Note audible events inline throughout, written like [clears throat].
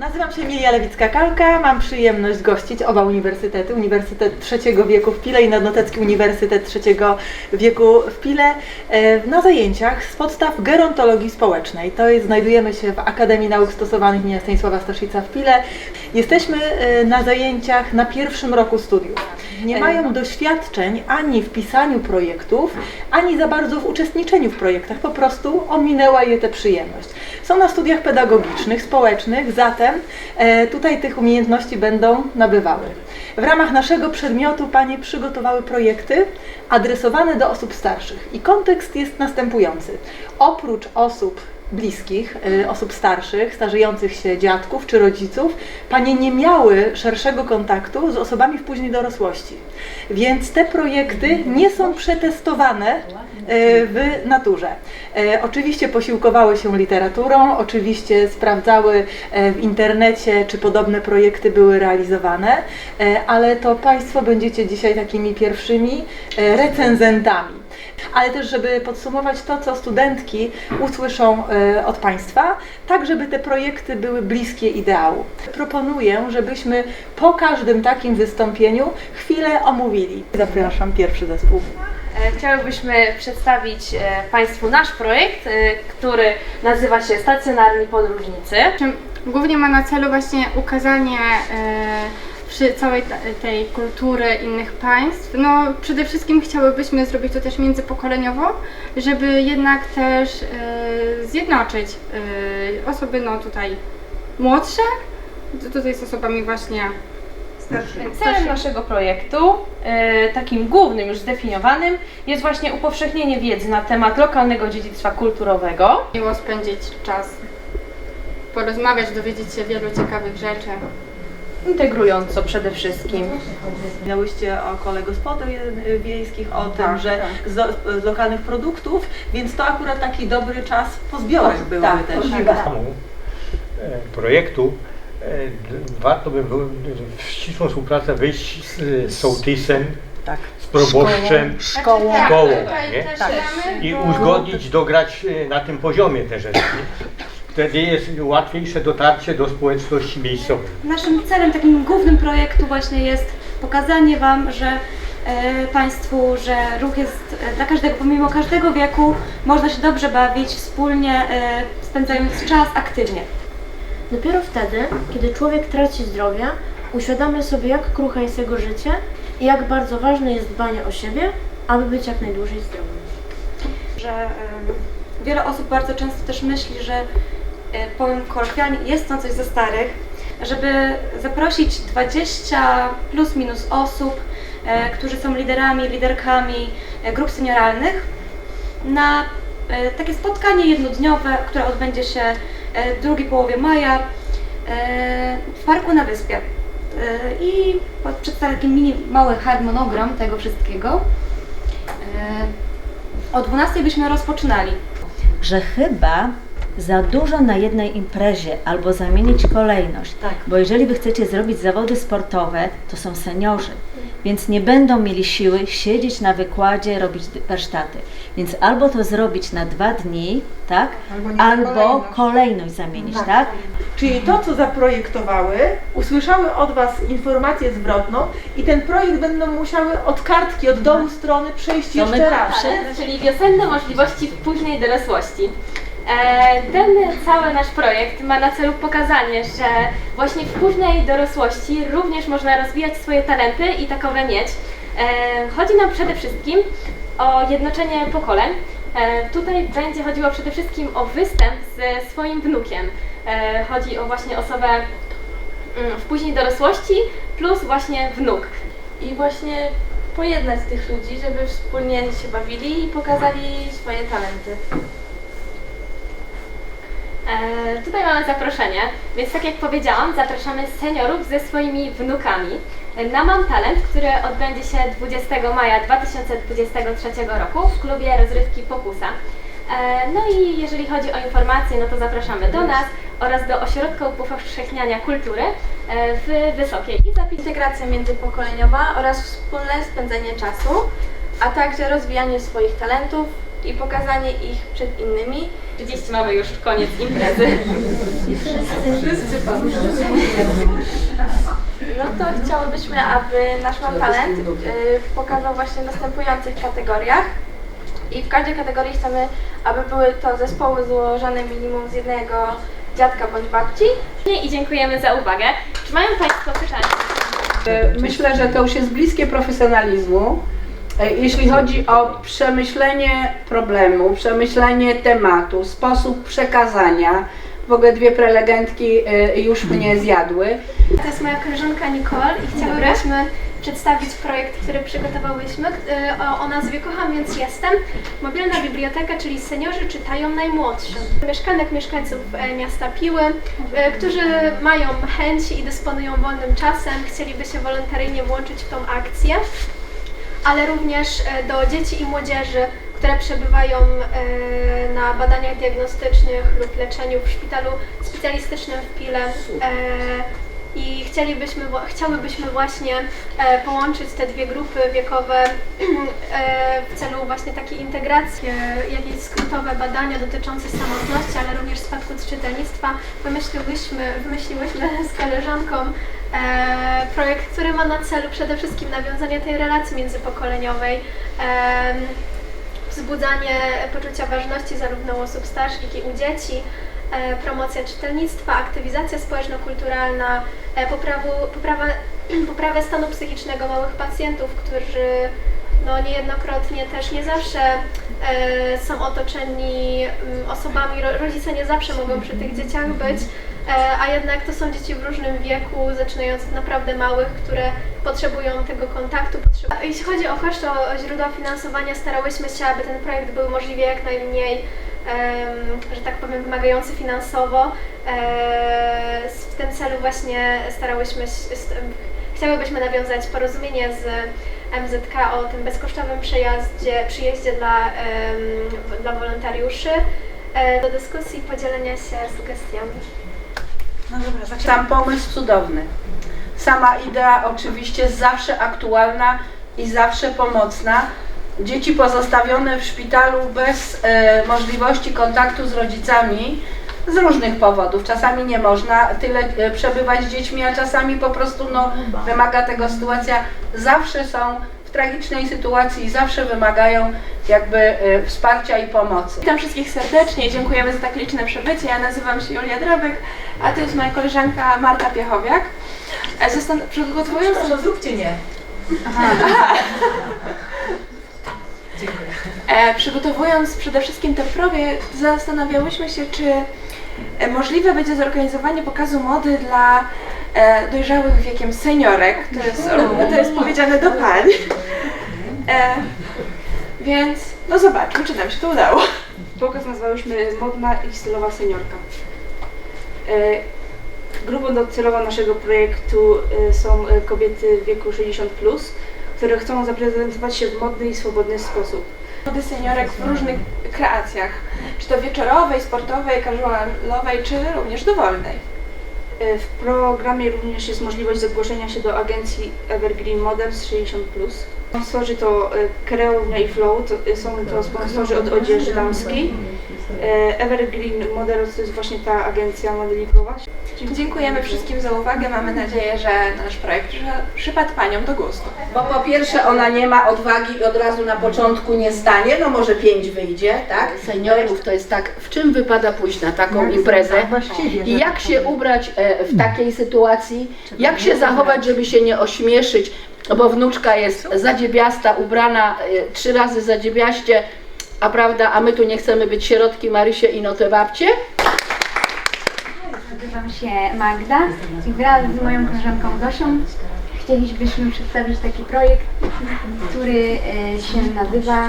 Nazywam się Emilia Lewicka-Kalka, mam przyjemność gościć oba uniwersytety, Uniwersytet Trzeciego Wieku w Pile i Narodnocecki Uniwersytet Trzeciego Wieku w Pile e, na zajęciach z podstaw gerontologii społecznej. To jest, znajdujemy się w Akademii Nauk Stosowanych im. Stanisława Staszica w Pile. Jesteśmy e, na zajęciach na pierwszym roku studiów. Nie mają doświadczeń ani w pisaniu projektów, ani za bardzo w uczestniczeniu w projektach, po prostu ominęła je tę przyjemność. Są na studiach pedagogicznych, społecznych, zatem e, tutaj tych umiejętności będą nabywały. W ramach naszego przedmiotu Panie przygotowały projekty adresowane do osób starszych i kontekst jest następujący. Oprócz osób bliskich, y, osób starszych, starzejących się dziadków czy rodziców, panie nie miały szerszego kontaktu z osobami w późnej dorosłości. Więc te projekty nie są przetestowane w naturze. E, Oczywiście posiłkowały się literaturą, oczywiście sprawdzały e, w internecie, czy podobne projekty były realizowane, e, ale to Państwo będziecie dzisiaj takimi pierwszymi e, recenzentami ale też, żeby podsumować to, co studentki usłyszą e, od Państwa, tak żeby te projekty były bliskie ideału. Proponuję, żebyśmy po każdym takim wystąpieniu chwilę omówili. Zapraszam pierwszy zespół. E, Chciałybyśmy przedstawić e, Państwu nasz projekt, e, który nazywa się Stacjonarni Podróżnicy. Głównie ma na celu właśnie ukazanie przy całej tej kultury innych państw. No przede wszystkim chciałybyśmy zrobić to też międzypokoleniowo, żeby jednak też zjednoczyć osoby no tutaj młodsze, tu- tutaj z osobami właśnie Celem naszego projektu, e, takim głównym, już zdefiniowanym, jest właśnie upowszechnienie wiedzy na temat lokalnego dziedzictwa kulturowego. miło spędzić czas, porozmawiać, dowiedzieć się wielu ciekawych rzeczy. Integrująco przede wszystkim. Wspominałyście o kole gospodyń e, wiejskich, o tym, Tak, że tak. z, lo- z lokalnych produktów, więc to akurat taki dobry czas po zbiorach były tak, też. e, projektu warto by było w ścisłą współpracę wyjść z, z sołtysem, Tak. z proboszczem Szkołą. Tak, Szkołą, nie? też Tak. gramy, i bo- uzgodnić, dograć e, na tym poziomie te rzeczy. Wtedy jest łatwiejsze dotarcie do społeczności miejscowej. Naszym celem, takim głównym projektu właśnie jest pokazanie Wam, że e, Państwu, że ruch jest e, dla każdego, pomimo każdego wieku, można się dobrze bawić, wspólnie e, spędzając czas aktywnie. Dopiero wtedy, kiedy człowiek traci zdrowie, uświadamia sobie, jak kruche jest jego życie i jak bardzo ważne jest dbanie o siebie, aby być jak najdłużej zdrowym. Że e, wiele osób bardzo często też myśli, że e, powiem kolokwialnie, jest to coś za starych, żeby zaprosić 20 plus minus osób, e, którzy są liderami, liderkami e, grup senioralnych na takie spotkanie jednodniowe, które odbędzie się w drugiej połowie maja e, w parku na wyspie. E, I przedstawię taki mini mały harmonogram tego wszystkiego. E, O 12 byśmy rozpoczynali. że chyba za dużo na jednej imprezie albo zamienić kolejność. Tak. Bo jeżeli wy chcecie zrobić zawody sportowe, to są seniorzy, więc nie będą mieli siły siedzieć na wykładzie, robić warsztaty. Więc albo to zrobić na dwa dni, tak? Albo, kolejność. zamienić, tak? Czyli to, co zaprojektowały, usłyszały od Was informację zwrotną i ten projekt będą musiały od kartki, od dołu strony przejść To my jeszcze raz. przy- czyli wiosenne możliwości w późnej dorosłości. E, Ten cały nasz projekt ma na celu pokazanie, że właśnie w późnej dorosłości również można rozwijać swoje talenty i takowe mieć. E, Chodzi nam przede wszystkim o jednoczenie pokoleń. E, Tutaj będzie chodziło przede wszystkim o występ ze swoim wnukiem. Chodzi o właśnie osobę mm, w później dorosłości plus właśnie wnuk. i właśnie pojednać tych ludzi, żeby wspólnie się bawili i pokazali swoje talenty. E, tutaj mamy zaproszenie, więc tak jak powiedziałam, zapraszamy seniorów ze swoimi wnukami na Mam Talent, który odbędzie się 20 maja 2023 roku w klubie rozrywki Pokusa. E, no i jeżeli chodzi o informacje, no to zapraszamy do nas oraz do Ośrodka Upowszechniania Kultury e, w Wysokiej i zapis Integracja międzypokoleniowa oraz wspólne spędzenie czasu, a także rozwijanie swoich talentów i pokazanie ich przed innymi. 30 mamy już koniec imprezy. No to chciałybyśmy, aby nasz Mam Talent y, pokazał właśnie w następujących kategoriach. I w każdej kategorii chcemy, aby były to zespoły złożone minimum z jednego dziadka bądź babci. I dziękujemy za uwagę. Czy mają Państwo pytania? E, Myślę, że to już jest bliskie profesjonalizmu. E, Jeśli chodzi o przemyślenie problemu, przemyślenie tematu, sposób przekazania, w ogóle dwie prelegentki e, już mnie zjadły. To jest moja koleżanka Nicole i chciałybyśmy przedstawić projekt, który przygotowałyśmy y, o, o nazwie Kocham więc jestem. Mobilna biblioteka, czyli seniorzy czytają najmłodszym. Mieszkanek, mieszkańców e, miasta Piły, e, którzy mają chęć i dysponują wolnym czasem, chcieliby się wolontaryjnie włączyć w tą akcję, ale również e, do dzieci i młodzieży, które przebywają e, na badaniach diagnostycznych lub leczeniu w szpitalu specjalistycznym w Pile. E, i chcielibyśmy, chciałybyśmy właśnie połączyć te dwie grupy wiekowe [clears throat] w celu właśnie takiej integracji, jakieś skrótowe badania dotyczące samotności, ale również spadku czytelnictwa. Wymyśliłyśmy, wymyśliłyśmy z koleżanką projekt, który ma na celu przede wszystkim nawiązanie tej relacji międzypokoleniowej, em, wzbudzanie poczucia ważności zarówno u osób starszych, jak i u dzieci, e, promocja czytelnictwa, aktywizacja społeczno-kulturalna, e, poprawu, poprawa, [clears throat] poprawę stanu psychicznego małych pacjentów, którzy no, niejednokrotnie też nie zawsze e, są otoczeni mm, osobami, ro, rodzice nie zawsze mogą przy tych dzieciach być, e, a jednak to są dzieci w różnym wieku, zaczynając od naprawdę małych, które potrzebują tego kontaktu. Jeśli chodzi o o źródła finansowania, starałyśmy się, aby ten projekt był możliwie jak najmniej że tak powiem, wymagający finansowo. E, W tym celu właśnie starałyśmy się, chciałybyśmy nawiązać porozumienie z MZK o tym bezkosztowym przejaździe, przyjeździe dla, dla wolontariuszy. E, Do dyskusji i podzielenia się sugestiami. Sam pomysł cudowny. Sama idea oczywiście zawsze aktualna i zawsze pomocna. Dzieci pozostawione w szpitalu bez e, możliwości kontaktu z rodzicami z różnych powodów. Czasami nie można tyle e, przebywać z dziećmi, a czasami po prostu no, wymaga tego sytuacja. Zawsze są w tragicznej sytuacji i zawsze wymagają jakby e, wsparcia i pomocy. Witam wszystkich serdecznie i dziękujemy za tak liczne przybycie. Ja nazywam się Julia Drobek, a to jest moja koleżanka Marta Piechowiak. E, Zastan- przygotowując zróbcie nie. [laughs] E, przygotowując przede wszystkim ten projekt, zastanawiałyśmy się, czy e, możliwe będzie zorganizowanie pokazu mody dla e, dojrzałych wiekiem seniorek. To jest, to jest powiedziane do pań. E, więc no zobaczmy, czy nam się to udało. Pokaz nazwałyśmy Modna i stylowa seniorka. E, Grupą docelową naszego projektu e, są e, kobiety w wieku 60+, które chcą zaprezentować się w modny i swobodny sposób. Mody seniorek w różnych kreacjach, czy to wieczorowej, sportowej, casualowej, czy również dowolnej. E, W programie również jest możliwość zgłoszenia się do agencji Evergreen Models 60+. Sponsorzy to e, Kreownia i Flow, to, e, są to sponsorzy od odzieży damskiej. E, Evergreen Models to jest właśnie ta agencja modelingowa. Dziękujemy wszystkim za uwagę. Mamy nadzieję, że nasz projekt przy- przypadł Paniom do gustu. Bo po pierwsze ona nie ma odwagi i od razu na początku nie stanie, no może pięć wyjdzie, tak? Seniorów to jest tak, w czym wypada pójść na taką imprezę i jak się ubrać e, w takiej sytuacji, jak się zachować, żeby się nie ośmieszyć, bo wnuczka jest zadziebiasta, ubrana e, trzy razy zadziebiaście, a prawda, a my tu nie chcemy być sierotki Marysie i no te babcie. Nazywam się Magda i wraz z moją koleżanką Gosią chcielibyśmy przedstawić taki projekt, który e, się nazywa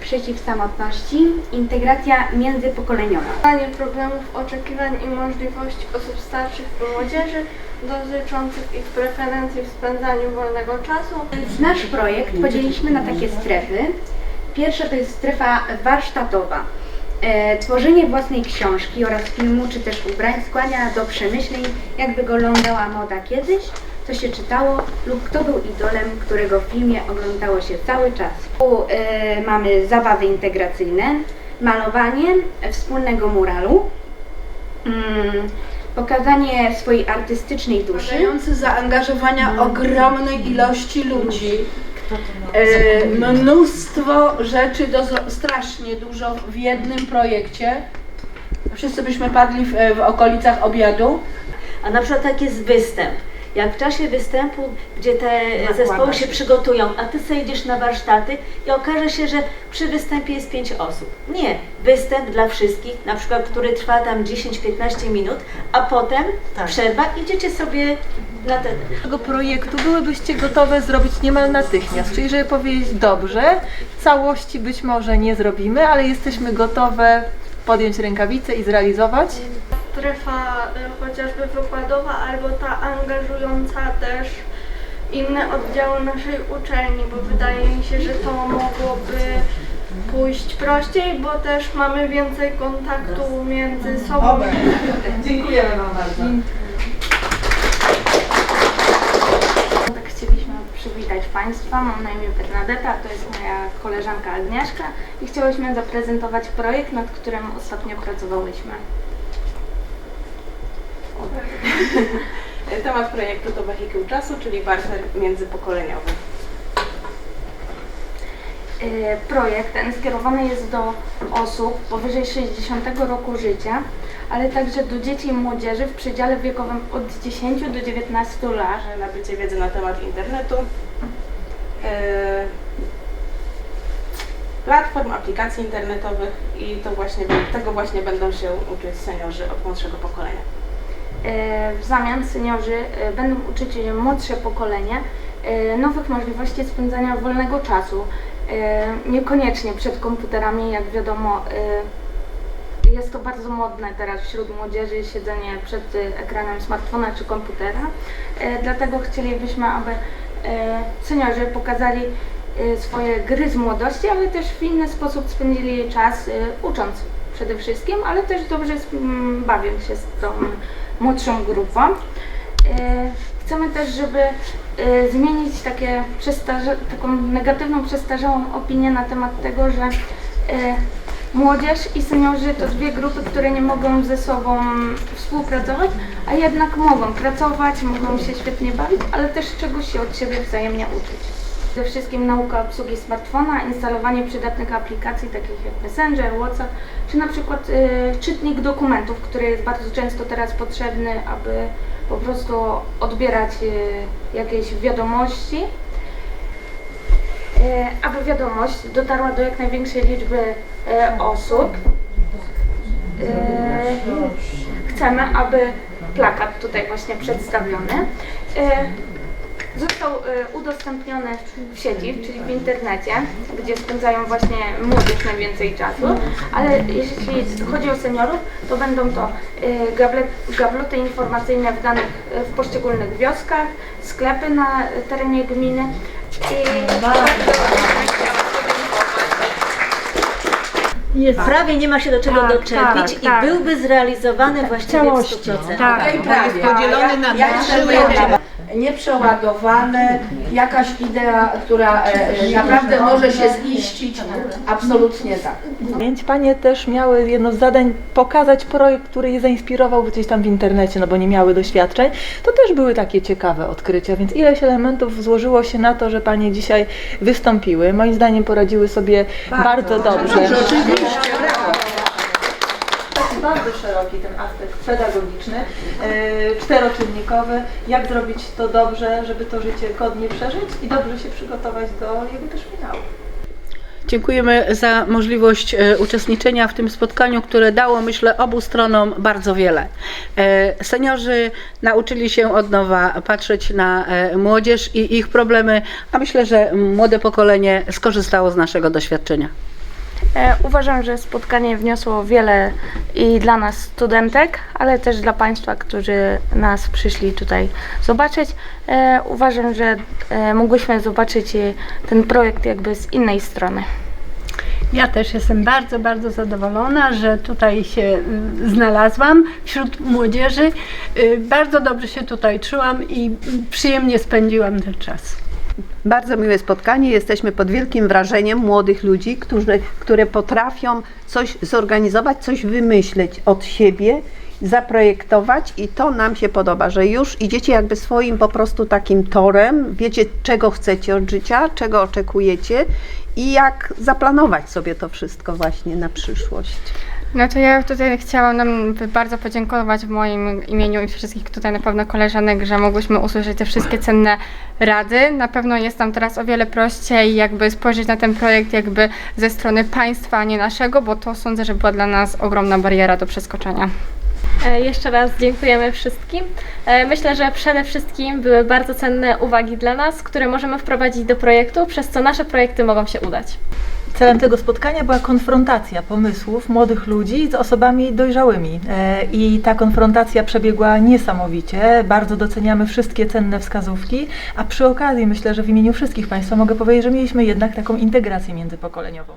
Przeciw samotności, integracja międzypokoleniowa. Poznanie problemów, oczekiwań i możliwości osób starszych i młodzieży dotyczących ich preferencji w spędzaniu wolnego czasu. Nasz projekt podzieliliśmy na takie strefy. Pierwsza to jest strefa warsztatowa. E, tworzenie własnej książki oraz filmu czy też ubrań skłania do przemyśleń, jak wyglądała moda kiedyś. Co się czytało lub kto był idolem, którego w filmie oglądało się cały czas. Tu e, mamy zabawy integracyjne, malowanie wspólnego muralu, mm, pokazanie swojej artystycznej duszy. Wymagający zaangażowania ogromnej ilości ludzi. E, mnóstwo rzeczy, do, strasznie dużo w jednym projekcie. Wszyscy byśmy padli w, w okolicach obiadu. A na przykład tak jest występ. Jak w czasie występu, gdzie te zespoły się przygotują, a ty sobie idziesz na warsztaty i okaże się, że przy występie jest pięć osób. Nie, występ dla wszystkich, na przykład, który trwa tam 10-15 minut, a potem przerwa, idziecie sobie na ten. tego projektu byłybyście gotowe zrobić niemal natychmiast, czyli żeby powiedzieć dobrze, całości być może nie zrobimy, ale jesteśmy gotowe podjąć rękawice i zrealizować. Strefa y, chociażby wykładowa albo ta angażująca też inne oddziały naszej uczelni, bo wydaje mi się, że to mogłoby pójść prościej, bo też mamy więcej kontaktu między sobą. Dziękujemy Wam bardzo. Tak chcieliśmy przywitać Państwa. Mam na imię Bernadetta, to jest moja koleżanka Agnieszka i chciałyśmy zaprezentować projekt, nad którym ostatnio pracowałyśmy. [laughs] Temat projektu to wehikuł czasu, czyli barter międzypokoleniowy. E, Projekt ten skierowany jest do osób powyżej 60 roku życia, ale także do dzieci i młodzieży w przedziale wiekowym od 10 do 19 lat. Nabycie wiedzy na temat internetu, e, platform, aplikacji internetowych i to właśnie, tego właśnie będą się uczyć seniorzy od młodszego pokolenia. E, W zamian seniorzy e, będą uczyć młodsze pokolenie e, nowych możliwości spędzania wolnego czasu. Niekoniecznie przed komputerami, jak wiadomo, jest to bardzo modne teraz wśród młodzieży siedzenie przed ekranem smartfona czy komputera. Dlatego chcielibyśmy, aby seniorzy pokazali swoje gry z młodości, ale też w inny sposób spędzili czas ucząc przede wszystkim, ale też dobrze mm, bawią się z tą młodszą grupą. E, Chcemy też, żeby e, zmienić takie taką negatywną, przestarzałą opinię na temat tego, że e, młodzież i seniorzy to dwie grupy, które nie mogą ze sobą współpracować, a jednak mogą pracować, mogą się świetnie bawić, ale też czegoś się od siebie wzajemnie uczyć. Przede wszystkim nauka obsługi smartfona, instalowanie przydatnych aplikacji takich jak Messenger, WhatsApp, czy na przykład y, czytnik dokumentów, który jest bardzo często teraz potrzebny, aby po prostu odbierać y, jakieś wiadomości. Y, aby wiadomość dotarła do jak największej liczby y, osób. Y, chcemy, aby plakat tutaj właśnie przedstawiony y, został y, udostępniony w sieci, czyli w internecie, gdzie spędzają właśnie młodzież najwięcej czasu, ale jeśli chodzi o seniorów, to będą to y, gabloty informacyjne w danych y, w poszczególnych wioskach, sklepy na terenie gminy i Prawie nie ma się do czego Tak, doczepić tak, i tak. byłby zrealizowany właściwie w 100%. Tak, prawie. podzielony na dwa Nieprzeładowane, jakaś idea, która e, naprawdę może się ziścić. Absolutnie tak. Więc Panie też miały jedno z zadań pokazać projekt, który je zainspirował gdzieś tam w internecie, no bo nie miały doświadczeń. To też były takie ciekawe odkrycia, więc ileś elementów złożyło się na to, że Panie dzisiaj wystąpiły. Moim zdaniem poradziły sobie bardzo, dobrze. Oczywiście, brawo. Taki bardzo szeroki ten aspekt pedagogiczny, yy, czteroczynnikowy, jak zrobić to dobrze, żeby to życie godnie przeżyć i dobrze się przygotować do jego też finału. Dziękujemy za możliwość e, uczestniczenia w tym spotkaniu, które dało, myślę, obu stronom bardzo wiele. E, Seniorzy nauczyli się od nowa patrzeć na e, młodzież i ich problemy, a myślę, że młode pokolenie skorzystało z naszego doświadczenia. E, Uważam, że spotkanie wniosło wiele i dla nas studentek, ale też dla Państwa, którzy nas przyszli tutaj zobaczyć. E, Uważam, że e, mogłyśmy zobaczyć ten projekt jakby z innej strony. Ja też jestem bardzo, bardzo zadowolona, że tutaj się y, znalazłam wśród młodzieży. Y, Bardzo dobrze się tutaj czułam i y, przyjemnie spędziłam ten czas. Bardzo miłe spotkanie. Jesteśmy pod wielkim wrażeniem młodych ludzi, którzy, które potrafią coś zorganizować, coś wymyśleć od siebie, zaprojektować i to nam się podoba, że już idziecie jakby swoim po prostu takim torem, wiecie czego chcecie od życia, czego oczekujecie i jak zaplanować sobie to wszystko właśnie na przyszłość. No to ja tutaj chciałam nam bardzo podziękować w moim imieniu i wszystkich tutaj na pewno koleżanek, że mogłyśmy usłyszeć te wszystkie cenne rady. Na pewno jest nam teraz o wiele prościej jakby spojrzeć na ten projekt jakby ze strony państwa, a nie naszego, bo to sądzę, że była dla nas ogromna bariera do przeskoczenia. E, Jeszcze raz dziękujemy wszystkim. E, Myślę, że przede wszystkim były bardzo cenne uwagi dla nas, które możemy wprowadzić do projektu, przez co nasze projekty mogą się udać. Celem tego spotkania była konfrontacja pomysłów młodych ludzi z osobami dojrzałymi. E, I ta konfrontacja przebiegła niesamowicie. Bardzo doceniamy wszystkie cenne wskazówki, a przy okazji myślę, że w imieniu wszystkich Państwa mogę powiedzieć, że mieliśmy jednak taką integrację międzypokoleniową.